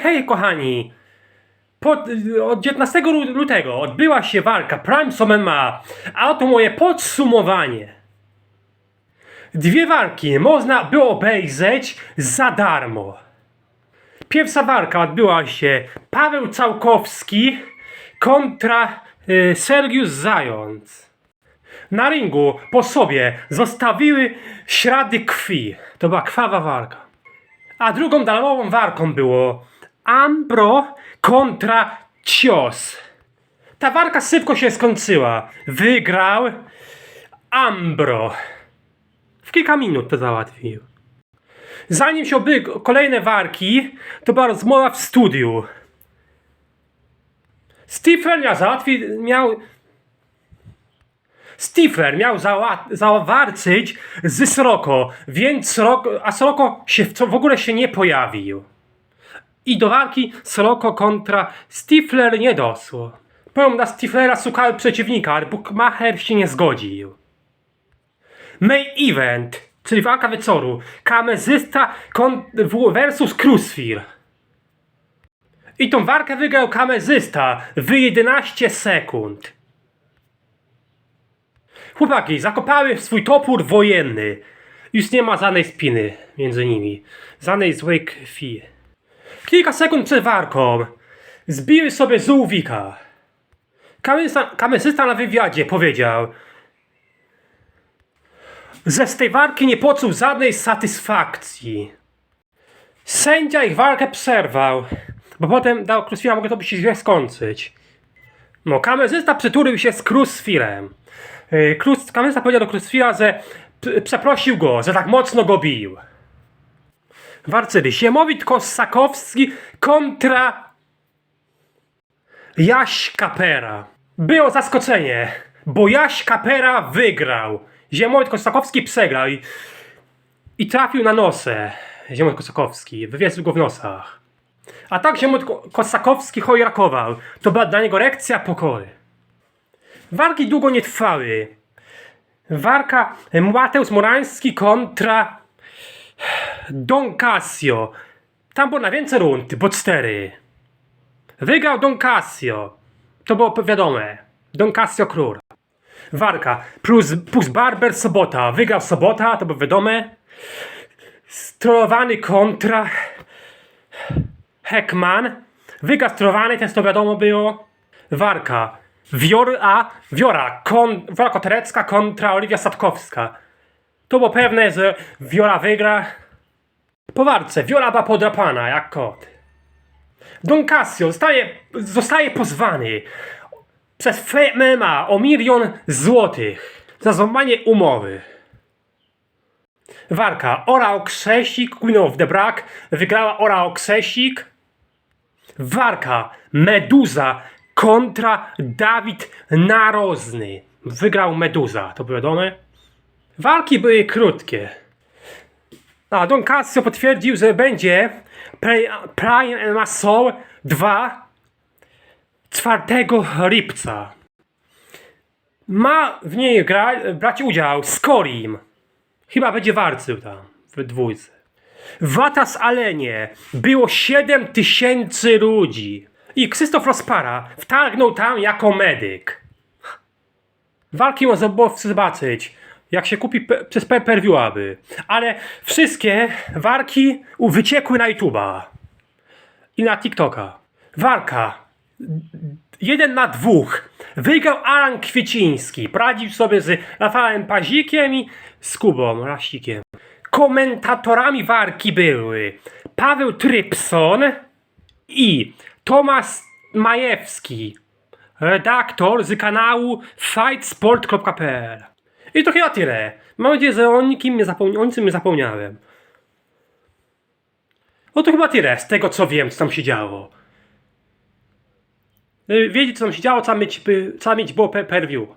Hej, kochani! Pod, od 19 lu- lutego odbyła się walka Prime Summon Ma, a oto moje podsumowanie. Dwie walki można było obejrzeć za darmo. Pierwsza walka odbyła się Paweł Całkowski kontra y, Sergiusz Zając. Na ringu po sobie zostawiły ślady krwi. To była krwawa walka. A drugą darmową walką było Ambro kontra Cios. Ta walka szybko się skończyła. Wygrał Ambro. W kilka minut to załatwił. Zanim się odbyły kolejne walki, to była rozmowa w studiu. Stifler miał załatwić, miał... Stifler miał zała- zawalczyć z Sroko, więc Sroko, a Sroko się w, w ogóle się nie pojawił. I do walki Sroko kontra Stifler nie doszło. Powiem, na Stiflera szukał przeciwnika, ale Bookmacher się nie zgodził. Main event, czyli walka wieczoru. Kamerzysta versus Crucifix. I tą walkę wygrał kamerzysta w 11 sekund. Chłopaki zakopały swój topór wojenny. Już nie ma żadnej spiny między nimi. Żadnej złej krwi. Kilka sekund przed walką zbiły sobie z kamerzysta na wywiadzie powiedział, że z tej walki nie poczuł żadnej satysfakcji. Sędzia ich walkę przerwał, bo potem dał Crucifira, mogę to by się źle skończyć. No, kamerzysta przytulił się z Crucifirem. Yy, Cruz, kamerzysta powiedział do Crucifira, że przeprosił go, że tak mocno go bił. Warcyry, Siemowit Kosakowski kontra Jaś Kapera. Było zaskoczenie, bo Jaś Kapera wygrał. Ziemowit Kosakowski przegrał i, i trafił na nosę. Ziemowit Kosakowski, wywiesił go w nosach. A tak Ziemowit Ko- Kosakowski chojrakował. To była dla niego lekcja pokory. Walki długo nie trwały. Walka Mateusz Morański kontra Don Casio. Tam było na więcej rund, bo cztery. Wygrał Don Casio. To było wiadome. Don Casio król. Walka plus, plus Barber Sobota. Wygrał Sobota, to było wiadome. Strolowany kontra Heckman. Wygrał strolowany, też to wiadomo było. Warka. Wiora, Wiora, kon, Wiora Koterecka kontra Oliwia Sadkowska. To było pewne, że Wiora wygra. Po walce Wiora była podrapana jak kot. Don Casio zostaje, zostaje pozwany przez FMMA o milion złotych za złamanie umowy. Warka Orao Krzesik, Queen of the Black, wygrała Orao Krzesik. Warka Meduza kontra Dawid Narozny. Wygrał Meduza, to było wiadome. Walki były krótkie. A Don Casio potwierdził, że będzie Prime MMA Soul 2 4 lipca. Ma w niej gra, brać udział Skorim. Chyba będzie walczył tam w dwójce. W Atas Alenie było 7 tysięcy ludzi. I Krzysztof Rozpara wtargnął tam jako medyk. Walki można było zobaczyć, jak się kupi przez pay per view aby. Ale wszystkie walki u- wyciekły na YouTube'a i na TikToka. Walka. Jeden na dwóch. Wygrał Alan Kwieciński. Poradził sobie z Rafałem Pazikiem i z Kubą Rasikiem. Komentatorami walki były Paweł Trypson i Tomasz Majewski, redaktor z kanału fightsport.pl. I to chyba tyle. Mam nadzieję, że o nikim nie, zapomni- o niczym nie zapomniałem. No to chyba tyle z tego, co wiem, co tam się działo. Y, Wiedzieć, co tam się działo, trzeba mieć, trzeba mieć było pe- per view.